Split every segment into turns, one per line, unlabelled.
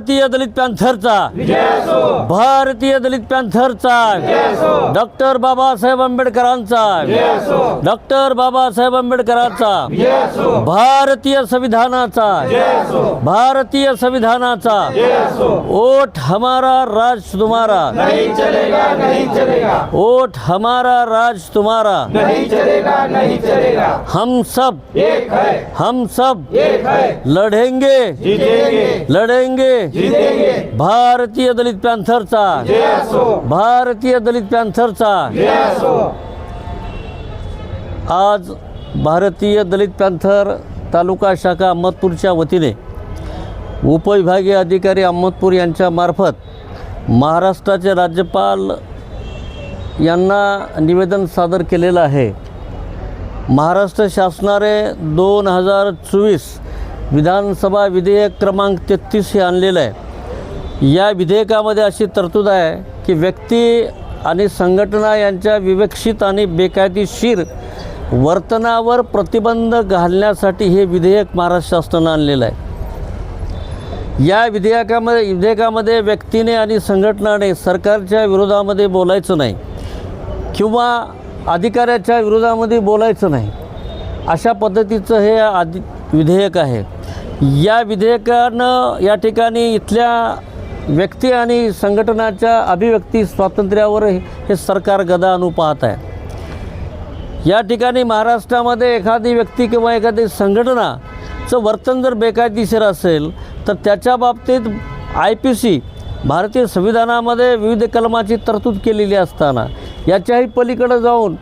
भारतीय दलित पैंथर पॅन्थरचा भारतीय दलित panther पॅन्थरचा doctor बाबा बाबासाहेब आंबेडकरांचा। डॉक्टर बाबा बाबासाहेब आंबेडकरांचा। भारतीय संविधानाचा। भारतीय संविधानाचा। ओठ हमारा राज तुम्हारा।
नहीं चलेगा नहीं चलेगा
ओठ हमारा राज तुम्हारा।
नहीं चलेगा नहीं चलेगा
हम सब
एक है।
हम सब
एक है।
लढेंगे
जीतेंगे। जीतेंगे
भारतीय दलित पॅन्थरचा.
जय असो.
भारतीय दलित पॅन्थरचा.
जय असो.
आज भारतीय दलित पॅन्थर तालुका शाखा अहमदपूरच्या वतीने उपविभागीय अधिकारी अहमदपूर यांच्या मार्फत महाराष्ट्राचे राज्यपाल यांना निवेदन सादर केलेलं आहे. महाराष्ट्र शासनाने दोन हजार चोवीस विधानसभा विधेयक क्रमांक तेहतीस हे आणलेलं आहे. या विधेयकामध्ये अशी तरतूद आहे की व्यक्ती आणि संघटना यांच्या विवक्षित आणि बेकायदेशीर वर्तनावर प्रतिबंध घालण्यासाठी हे विधेयक महाराष्ट्र शासनानं आणलेलं आहे. या विधेयकामध्ये विधेयकामध्ये व्यक्तीने आणि संघटनाने सरकारच्या विरोधामध्ये बोलायचं नाही किंवा अधिकाऱ्याच्या विरोधामध्ये बोलायचं नाही. अशा पद्धतीचं हे आदि विधेयक आहे. या विधेयकानं या ठिकाणी इथल्या व्यक्ती आणि संघटनाच्या अभिव्यक्ती स्वातंत्र्यावर हे सरकार गदा आणू पाहत आहे. या ठिकाणी महाराष्ट्रामध्ये एखादी व्यक्ती किंवा एखादी संघटनाचं वर्तन जर बेकायदेशीर असेल तर त्याच्या बाबतीत आय पी सी भारतीय संविधानामध्ये विविध कलमाची तरतूद केलेली असताना याच्याही पलीकडे जाऊन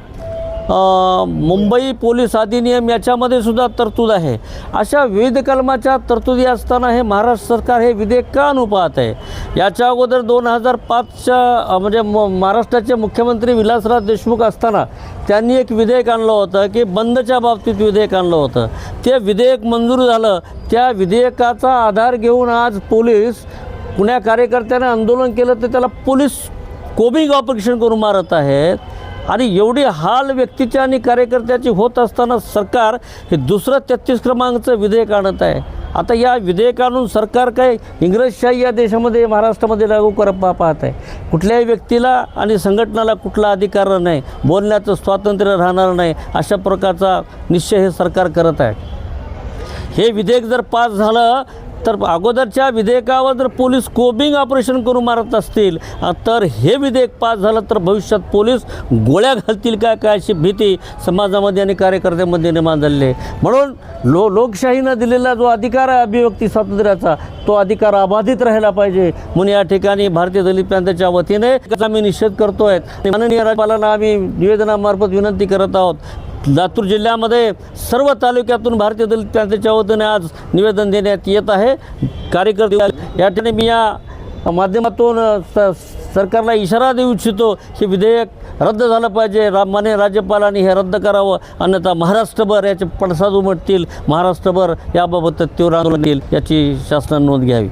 मुंबई पोलीस अधिनियम याच्यामध्ये सुद्धा तरतूद आहे. अशा विविध कलमाच्या तरतुदी असताना हे महाराष्ट्र सरकार हे विधेयक का अनुपात आहे? याच्या अगोदर दोन हजार पाचच्या म्हणजे म महाराष्ट्राचे मुख्यमंत्री विलासराव देशमुख असताना त्यांनी एक विधेयक आणलं होतं की बंदच्या बाबतीत विधेयक आणलं होतं. ते विधेयक मंजूर झालं. त्या विधेयकाचा आधार घेऊन आज पोलीस पुण्या कार्यकर्त्याने आंदोलन केलं तर त्याला पोलीस कोबिंग ऑपरेशन करून मारत आहेत. आणि एवढी हाल व्यक्तीच्या आणि कार्यकर्त्याची होत असताना सरकार हे दुसरं तेहतीस क्रमांकचं विधेयक आणत आहे. आता या विधेयक आणून सरकार काय इंग्रजशाही या देशामध्ये महाराष्ट्रामध्ये लागू कर पा पाहत आहे. कुठल्याही व्यक्तीला आणि संघटनाला कुठला अधिकार नाही बोलण्याचं स्वातंत्र्य राहणार नाही अशा प्रकारचा निश्चय हे सरकार करत आहे. हे विधेयक जर पास झालं तर अगोदरच्या विधेयकावर जर पोलीस कोबिंग ऑपरेशन करून मारत असतील तर हे विधेयक पास झालं तर भविष्यात पोलीस गोळ्या घालतील काय काय अशी भीती समाजामध्ये आणि कार्यकर्त्यांमध्ये निर्माण झालेली आहे. म्हणून लो लोकशाहीनं दिलेला जो अधिकार आहे अभिव्यक्ती स्वातंत्र्याचा तो अधिकार अबाधित राहिला पाहिजे. म्हणून या ठिकाणी भारतीय दलित प्रांताच्या वतीने आम्ही निषेध करतोय. माननीय राज्यपालांना आम्ही निवेदनामार्फत विनंती करत आहोत. लातूर जिल्ह्यामध्ये सर्व तालुक्यातून भारतीय दलित पॅनलच्या वतीने आज निवेदन देण्यात येत आहे. कार्यकर्ते या ठिकाणी मी या माध्यमातून स सरकारला इशारा देऊ इच्छितो हे विधेयक रद्द झालं पाहिजे. रा राज्यपालांनी हे रद्द करावं. अन्यथा महाराष्ट्रभर याचे पडसाद उमटतील. महाराष्ट्रभर याबाबत तीव्र आंदोलन येईल याची शासनाने नोंद घ्यावी.